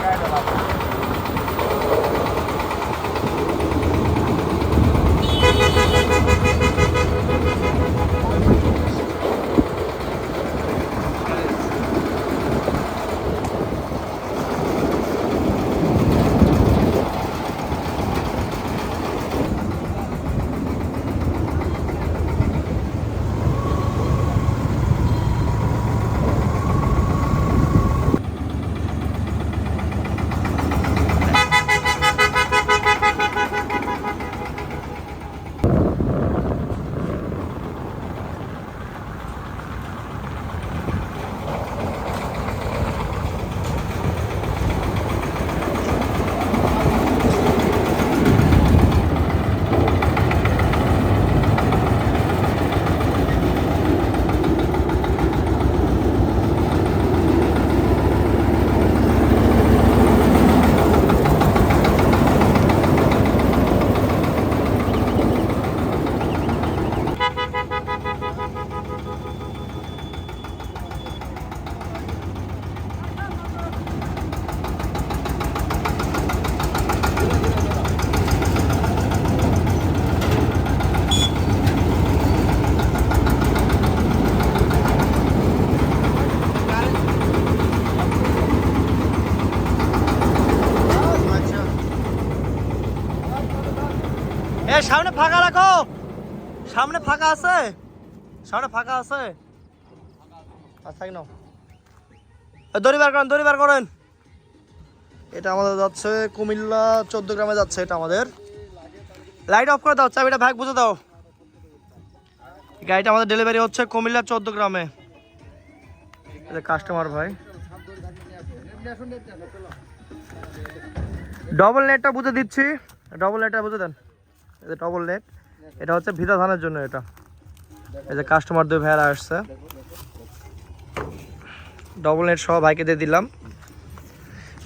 i don't know. সামনে ফাঁকা আছে? সামনে ফাঁকা আছে? আচ্ছা নাও। এ, দড়ি বার করেন দড়ি বার করেন। এটা আমাদের যাচ্ছে কুমিল্লা চোদ্দ গ্রামে যাচ্ছে এটা আমাদের। লাইট অফ করে দাও চাবিটা ভাগ বুঝে দাও। গাড়িটা আমাদের ডেলিভারি হচ্ছে কুমিল্লা চোদ্দ গ্রামে। কাস্টমার ভাই। ডবল নেটটা বুঝে দিচ্ছি। ডবল নেটটা বুঝে দেন। যে ডবল নেট এটা হচ্ছে ভিতা ধানের জন্য এটা। এই যে কাস্টমার দুই ভাইয়ারা আসছে। ডবল নেট সহ ভাইকে দিয়ে দিলাম।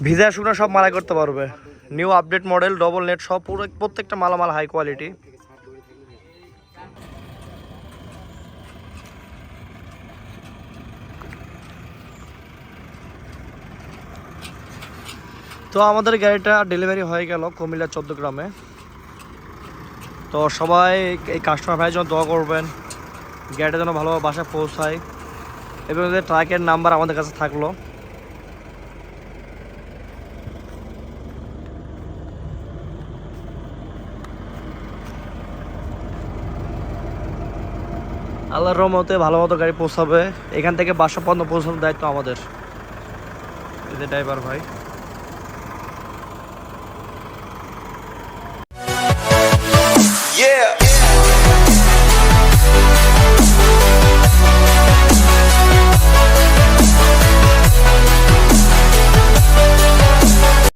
ভিজা শুকনো সব মালা করতে পারবে। New update model double net সব পুরো প্রত্যেকটা মালামাল হাই কোয়ালিটি তো আমাদের গাড়িটা ডেলিভারি হয়ে গেল কুমিল্লা চোদ্দ গ্রামে। তো সবাই এই কাস্টমার ভাইয়ের জন্য দোয়া করবেন। গাড়িটা যেন ভালোভাবে বাসায় পৌঁছায়। এবং ট্রাকের নাম্বার আমাদের কাছে থাকল। আল্লাহর রহমতে ভালো মতো গাড়ি পৌঁছাবে। এখান থেকে বাসা পণ্য পৌঁছানোর দায়িত্ব আমাদের। ড্রাইভার ভাই।